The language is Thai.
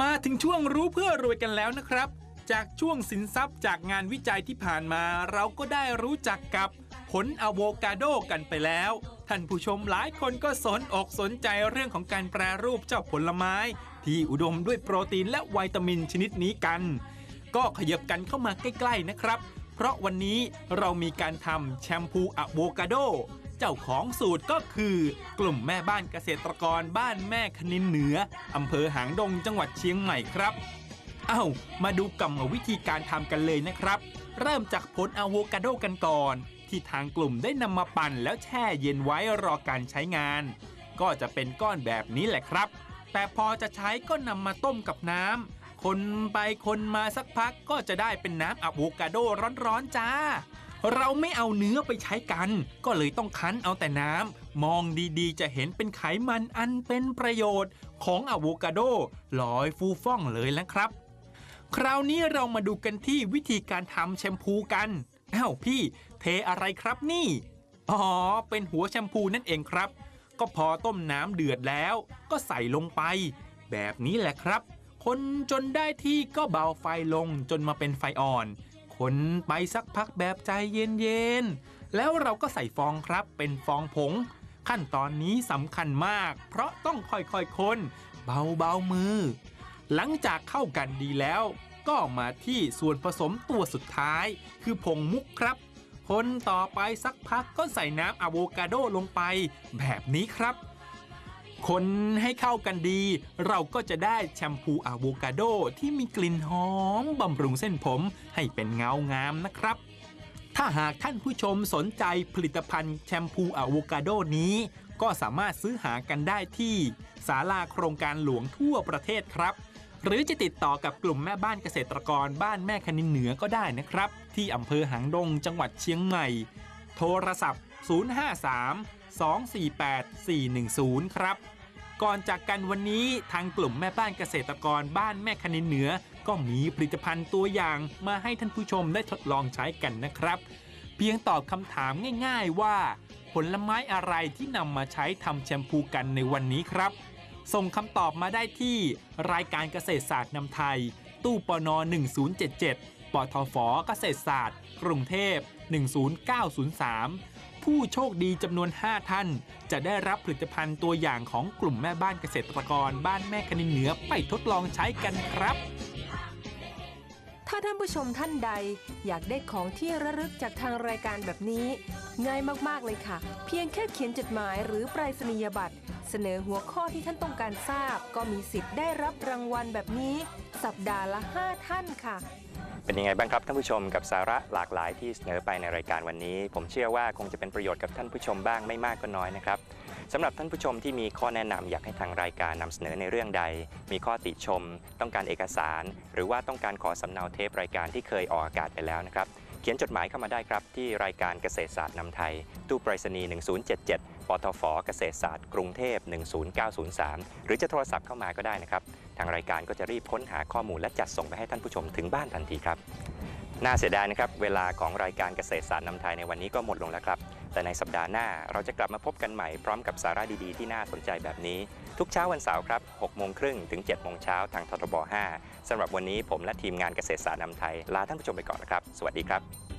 มาถึงช่วงรู้เพื่อรวยกันแล้วนะครับ จากช่วงสินทรัพย์จากงานวิจัยที่ผ่านมา เราก็ได้รู้จักกับผลอะโวคาโดกันไปแล้ว ท่านผู้ชมหลายคนก็สนอกสนใจเรื่องของการแปรรูปเจ้าผลไม้ ที่อุดมด้วยโปรตีนและวิตามินชนิดนี้กัน ก็ขยับกันเข้ามาใกล้ ๆนะครับ เพราะวันนี้เรามีการทำแชมพูอะโวคาโด เจ้าของสูตรก็คือ กลุ่มแม่บ้านเกษตรกรบ้านแม่คณินเหนืออำเภอหางดงจังหวัดเชียงใหม่ครับเอ้ามาดูกรรมวิธีการทำกันเลยนะครับ เริ่มจากผลอะโวคาโดกันก่อน ที่ทางกลุ่มได้นำมาปั่นแล้วแช่เย็นไว้รอการใช้งาน ก็จะเป็นก้อนแบบนี้แหละครับ แต่พอจะใช้ก็นำมาต้มกับน้ำคนไปคนมาสักพักก็จะได้เป็นน้ำอะโวคาโดร้อนๆจ้า เราไม่เอาเนื้อไปใช้กัน ก็เลยต้องคั้นเอาแต่น้ำมองดีๆ จะเห็นเป็นไขมันอันเป็นประโยชน์ของอะโวคาโดลอยฟูฟ่องเลยแล้วครับ คราวนี้เรามาดูกันที่วิธีการทำแชมพูกันอ้าวพี่เทอะไรครับนี่ อ๋อ เป็นหัวแชมพูนั่นเองครับ ก็พอต้มน้ำเดือดแล้ว ก็ใส่ลงไป แบบนี้แหละครับ คนจนได้ที่ก็เบาไฟลงจนมาเป็นไฟอ่อน คนไปสักพักแบบใจเย็นๆ แล้วเราก็ใส่ฟองครับเป็นฟองผง ขั้นตอนนี้สำคัญมาก เพราะต้องค่อยๆคนเบาๆมือ หลังจากเข้ากันดีแล้ว ก็มาที่ส่วนผสมตัวสุดท้าย คือผงมุกครับ คนต่อไปสักพักก็ใส่น้ำอะโวคาโดลงไป แบบนี้ครับ คนให้เข้ากันดี เราก็จะได้แชมพูอะโวคาโดที่มีกลิ่นหอมบำรุงเส้นผมให้เป็นเงางามนะครับ ถ้าหากท่านผู้ชมสนใจผลิตภัณฑ์แชมพูอะโวคาโดนี้ ก็สามารถซื้อหากันได้ที่ศาลาโครงการหลวงทั่วประเทศครับ หรือจะติดต่อกับกลุ่มแม่บ้านเกษตรกรบ้านแม่คณินเหนือก็ได้นะครับ ที่อำเภอหางดงจังหวัดเชียงใหม่ โทรศัพท์ 053 248 410 ครับ ก่อนจากกันวันนี้ทางกลุ่มแม่บ้านเกษตรกรบ้านแม่คณินเหนือ ก็มีผลิตภัณฑ์ตัวอย่างมาให้ท่านผู้ชมได้ทดลองใช้กันนะครับ เพียงตอบคำถามง่ายๆว่า ผลไม้อะไรที่นำมาใช้ทำแชมพูกันในวันนี้ครับ ส่งคำตอบมาได้ที่รายการเกษตรศาสตร์นำไทย ตู้ปน 1077ปทฟเกษตรศาสตร์ กรุงเทพ 10903 ผู้โชคดีจำนวน 5 ท่าน จะได้รับผลิตภัณฑ์ตัวอย่างของกลุ่มแม่บ้านเกษตรกร บ้านแม่คณินเหนือไปทดลองใช้กันครับ ถ้าท่านผู้ชมท่านใด อยากได้ของที่ระลึกจากทางรายการแบบนี้ ง่ายมากๆเลยค่ะ เพียงแค่เขียนจดหมายหรือปรษณียบัตรเสนอหัวข้อที่ท่านต้องการทราบ ก็มีสิทธิ์ได้รับรางวัลแบบนี้ สัปดาห์ละ 5 ท่านค่ะ เป็นยังไงบ้างครับท่านผู้ชมกับสาระหลากหลายที่เสนอไปในรายการวันนี้ ผมเชื่อว่าคงจะเป็นประโยชน์กับท่านผู้ชมบ้างไม่มากก็น้อยนะครับสำหรับท่านผู้ชมที่มีข้อแนะนำอยากให้ทางรายการนำเสนอในเรื่องใด มีข้อติชม ต้องการเอกสาร หรือว่าต้องการขอสำเนาเทปรายการที่เคยออกอากาศไปแล้วนะครับ เขียนจดหมายเข้ามาได้ครับ ที่รายการเกษตรศาสตร์นำไทย ตู้ไปรษณีย์ 1077 ปทฟ เกษตรศาสตร์ กรุงเทพ 10903 หรือจะโทรศัพท์เข้ามาก็ได้นะครับ ทางรายการก็จะรีบค้นหาข้อมูลและจัดส่งไปให้ท่านผู้ชมถึงบ้านทันทีครับ น่าเสียดายนะครับ เวลาของรายการเกษตรศาสตร์นำไทยในวันนี้ก็หมดลงแล้วครับ แต่ในสัปดาห์หน้าเราจะกลับมาพบกันใหม่พร้อมกับสาระดีๆที่น่าสนใจแบบนี้ ทุกเช้าวันเสาร์ครับ6โมงครึ่งถึง7โมงเช้าทางททบ 5สำหรับวันนี้ผมและทีมงานเกษตรศาสตร์นำไทยลาท่านผู้ชมไปก่อนนะครับ สวัสดีครับ